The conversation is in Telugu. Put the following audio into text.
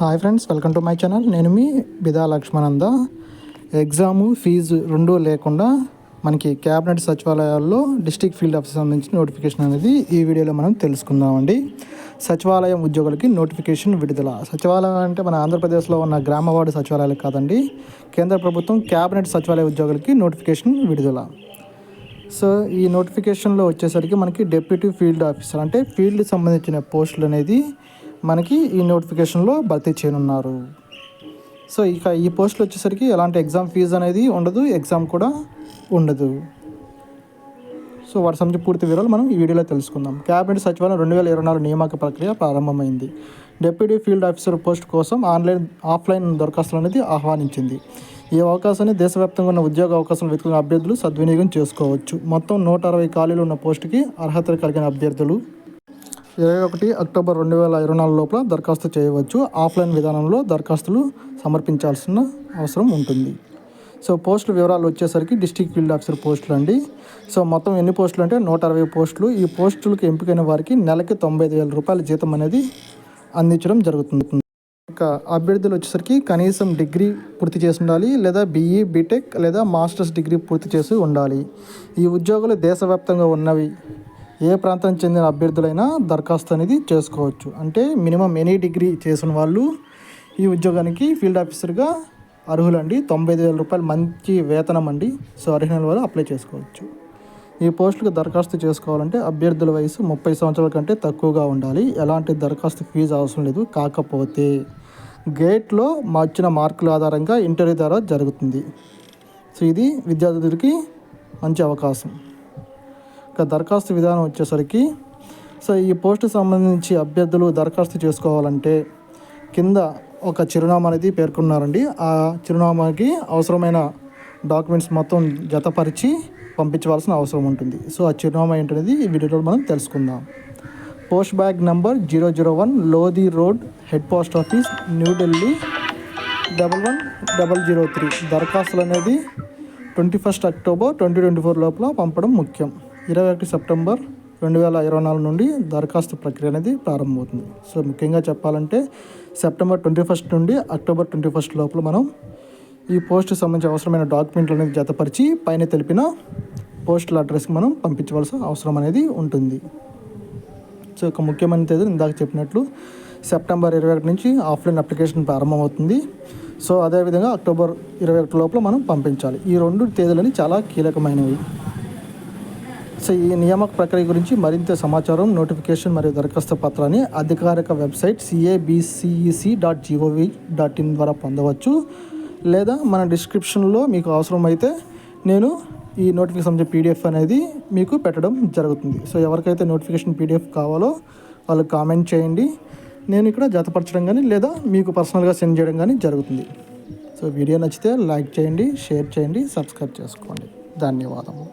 Hi friends welcome to my channel నేను మీ బిదా లక్ష్మణంద. ఎగ్జాము ఫీజు రెండూ లేకుండా మనకి క్యాబినెట్ సచివాలయాల్లో డిస్టిక్ ఫీల్డ్ ఆఫీస్ సంబంధించిన నోటిఫికేషన్ అనేది ఈ వీడియోలో మనం తెలుసుకుందామండి. సచివాలయం ఉద్యోగులకి నోటిఫికేషన్ విడుదల. సచివాలయం అంటే మన ఆంధ్రప్రదేశ్లో ఉన్న గ్రామ వార్డు సచివాలయాలు కాదండి. కేంద్ర ప్రభుత్వం క్యాబినెట్ సచివాలయ ఉద్యోగులకి నోటిఫికేషన్ విడుదల. సో ఈ నోటిఫికేషన్లో వచ్చేసరికి మనకి డెప్యూటీ ఫీల్డ్ ఆఫీసర్ అంటే ఫీల్డ్ సంబంధించిన పోస్టులు అనేది మనకి ఈ నోటిఫికేషన్లో భర్తీ చేయనున్నారు. సో ఇక ఈ పోస్టులు వచ్చేసరికి ఎలాంటి ఎగ్జామ్ ఫీజు అనేది ఉండదు ఎగ్జామ్ కూడా ఉండదు. సో వాటి సంబంధించి పూర్తి వివరాలు మనం ఈ వీడియోలో తెలుసుకుందాం. క్యాబినెట్ సచివాలయం రెండు వేల ఇరవై నాలుగు నియామక ప్రక్రియ ప్రారంభమైంది. డిప్యూటీ ఫీల్డ్ ఆఫీసర్ పోస్ట్ కోసం ఆన్లైన్ ఆఫ్లైన్ దరఖాస్తులు అనేది ఆహ్వానించింది. ఈ అవకాశాన్ని దేశవ్యాప్తంగా ఉన్న ఉద్యోగ అవకాశాలు వెతుకున్న అభ్యర్థులు సద్వినియోగం చేసుకోవచ్చు. మొత్తం నూట అరవై ఖాళీలు ఉన్న పోస్టుకి అర్హత కలిగిన అభ్యర్థులు ఇరవై ఒకటి అక్టోబర్ రెండు వేల ఇరవై నాలుగు లోపల దరఖాస్తు చేయవచ్చు. ఆఫ్లైన్ విధానంలో దరఖాస్తులు సమర్పించాల్సిన అవసరం ఉంటుంది. సో పోస్టుల వివరాలు వచ్చేసరికి డిస్టిక్ ఫీల్డ్ ఆఫీసర్ పోస్టులు అండి. సో మొత్తం ఎన్ని పోస్టులు అంటే నూట అరవై పోస్టులు. ఈ పోస్టులకు ఎంపికైన వారికి నెలకి తొంభై ఐదు వేల రూపాయల జీతం అనేది అందించడం జరుగుతుంది. ఇక అభ్యర్థులు వచ్చేసరికి కనీసం డిగ్రీ పూర్తి చేసి ఉండాలి లేదా బీఈ బీటెక్ లేదా మాస్టర్స్ డిగ్రీ పూర్తి చేసి ఉండాలి. ఈ ఉద్యోగులు దేశవ్యాప్తంగా ఉన్నవి ఏ ప్రాంతానికి చెందిన అభ్యర్థులైనా దరఖాస్తు అనేది చేసుకోవచ్చు. అంటే మినిమం ఎనీ డిగ్రీ చేసిన వాళ్ళు ఈ ఉద్యోగానికి ఫీల్డ్ ఆఫీసర్గా అర్హులండి. తొంభై ఐదు వేల రూపాయలు మంచి వేతనం అండి. సో అర్హులైన వాళ్ళు అప్లై చేసుకోవచ్చు. ఈ పోస్టులకు దరఖాస్తు చేసుకోవాలంటే అభ్యర్థుల వయసు ముప్పై సంవత్సరాల కంటే తక్కువగా ఉండాలి. ఎలాంటి దరఖాస్తు ఫీజు అవసరం లేదు. కాకపోతే గేట్లో మార్చిన మార్కుల ఆధారంగా ఇంటర్వ్యూ ద్వారా జరుగుతుంది. సో ఇది విద్యార్థులకి మంచి అవకాశం. యొక్క దరఖాస్తు విధానం వచ్చేసరికి సో ఈ పోస్టు సంబంధించి అభ్యర్థులు దరఖాస్తు చేసుకోవాలంటే కింద ఒక చిరునామా అనేది పేర్కొన్నారండి. ఆ చిరునామాకి అవసరమైన డాక్యుమెంట్స్ మొత్తం జతపరిచి పంపించవలసిన అవసరం ఉంటుంది. సో ఆ చిరునామా ఏంటనేది ఈ వీడియోలో మనం తెలుసుకుందాం. Post bag number zero zero one Lodhi road head post office New Delhi double one double zero three. దరఖాస్తులు అనేది twenty first October twenty twenty four లోపల పంపడం ముఖ్యం. ఇరవై ఒకటి సెప్టెంబర్ రెండు వేల ఇరవై నాలుగు నుండి దరఖాస్తు ప్రక్రియ అనేది ప్రారంభమవుతుంది. సో ముఖ్యంగా చెప్పాలంటే సెప్టెంబర్ ట్వంటీ ఫస్ట్ నుండి అక్టోబర్ ట్వంటీ ఫస్ట్ లోపల మనం ఈ పోస్ట్ సంబంధించి అవసరమైన డాక్యుమెంట్లు అనేది జతపరిచి పైన తెలిపిన పోస్టల్ అడ్రస్కి మనం పంపించవలసిన అవసరం అనేది ఉంటుంది. సో ఒక ముఖ్యమైన తేదీ ఇందాక చెప్పినట్లు సెప్టెంబర్ ఇరవై ఒకటి నుంచి ఆఫ్లైన్ అప్లికేషన్ ప్రారంభమవుతుంది. సో అదేవిధంగా అక్టోబర్ ఇరవై ఒకటి లోపల మనం పంపించాలి. ఈ రెండు తేదీలని చాలా కీలకమైనవి. సో ఈ నియామక ప్రక్రియ గురించి మరింత సమాచారం నోటిఫికేషన్ మరియు దరఖాస్తు పత్రాన్ని అధికారిక website CABCEC dot GOV dot in ద్వారా పొందవచ్చు. లేదా మన డిస్క్రిప్షన్లో మీకు అవసరమైతే నేను ఈ నోటిఫికేషన్ సంబంధించిన పీడిఎఫ్ అనేది మీకు పెట్టడం జరుగుతుంది. సో ఎవరికైతే నోటిఫికేషన్ పీడిఎఫ్ కావాలో వాళ్ళు కామెంట్ చేయండి. నేను ఇక్కడ జతపరచడం కానీ లేదా మీకు పర్సనల్గా సెండ్ చేయడం కానీ జరుగుతుంది. సో వీడియో నచ్చితే లైక్ చేయండి షేర్ చేయండి సబ్స్క్రైబ్ చేసుకోండి. ధన్యవాదము